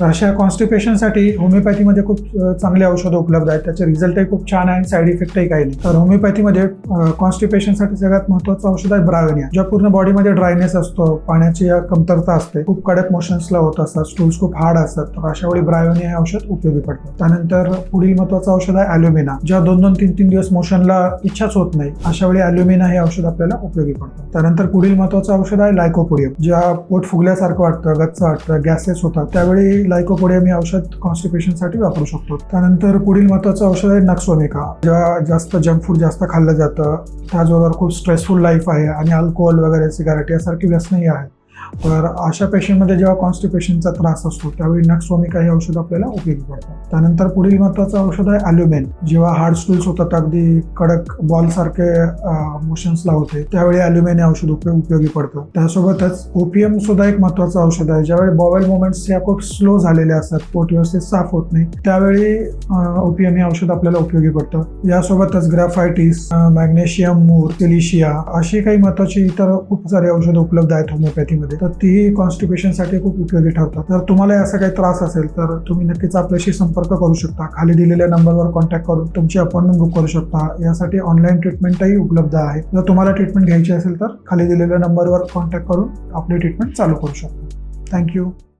तर अशा कॉन्स्टिपेशनसाठी होमिओपॅथीमध्ये खूप चांगले औषधं उपलब्ध आहेत. त्याचे रिझल्टही खूप छान आहे आणि साईड इफेक्टही काही नाही. तर होमिओपॅथीमध्ये कॉन्स्टिपेशनसाठी सगळ्यात महत्त्वाचं औषध आहे ब्रायोनिया ज्या पूर्ण बॉडीमध्ये ड्रायनेस असतो पाण्याची कमतरता असते खूप कडक मोशन्सला होत असतात स्टूल्स खूप हार्ड असतात तर अशा वेळी ब्रायोनिया हे औषध उपयोगी पडतं त्यानंतर पुढील महत्त्वाचं औषध आहे ॲल्युमिना ज्या दोन दोन तीन तीन दिवस मोशनला इच्छाच होत नाही. अशा वेळी ॲल्युमिना हे औषध आपल्याला उपयोगी पडतं. त्यानंतर पुढील महत्त्वाचं औषध आहे लायकोपोडियम ज्या पोट फुगल्यासारखं वाटतं गच्च वाटतं गॅसेस होतात. त्यावेळी लायकोपोडियम हे औषध कॉन्स्टिपेशनसाठी वापरू शकतो. त्यानंतर पुढील महत्वाचं औषध आहे नक्सोमिका ज्या जास्त जंक फूड जास्त खाल्लं जातं त्याचबरोबर खूप स्ट्रेसफुल लाईफ आहे आणि अल्कोहोल वगैरे सिगारेट यासारखी व्यसनही आहेत तर अशा पेशंटमध्ये जेव्हा कॉन्स्टिपेशनचा त्रास असतो त्यावेळी नक्सोमिका हे औषध आपल्याला उपयोगी पडतं त्यानंतर पुढील महत्वाचं औषध आहे अल्युमेन जेव्हा हार्ड स्टूल्स होतात अगदी कडक बॉल सारखे मोशन्सला होते त्यावेळी अल्युमेन हे औषध उपयोग उपयोगी पडतं. त्यासोबतच ओपीएम सुद्धा एक महत्वाचं औषध आहे. ज्यावेळी बॉवेल मुवमेंट्स या खूप स्लो झालेले असतात पोट व्यवस्थित साफ होत नाही त्यावेळी ओपीएम हे औषध आपल्याला उपयोगी पडतं. यासोबतच ग्राफायटिस मॅग्नेशियम मूर सिलिशिया अशी काही महत्वाची इतर खूप सारे औषधं उपलब्ध आहेत होमिओपॅथीमध्ये तर तीही कॉन्स्टिपेशनसाठी खूप उपयोगी ठरतात. तर तुम्हाला असा काही त्रास असेल तर तुम्ही नक्कीच आपल्याशी संपर्क करू शकता. खाली दिलेल्या नंबरवर कॉन्टॅक्ट करून तुमची अपॉइंटमेंट बुक करू शकता. यासाठी ऑनलाईन ट्रीटमेंटही उपलब्ध आहे. जर तुम्हाला ट्रीटमेंट घ्यायची असेल तर खाली दिलेल्या नंबरवर कॉन्टॅक्ट करून आपली ट्रीटमेंट चालू करू शकता. थँक्यू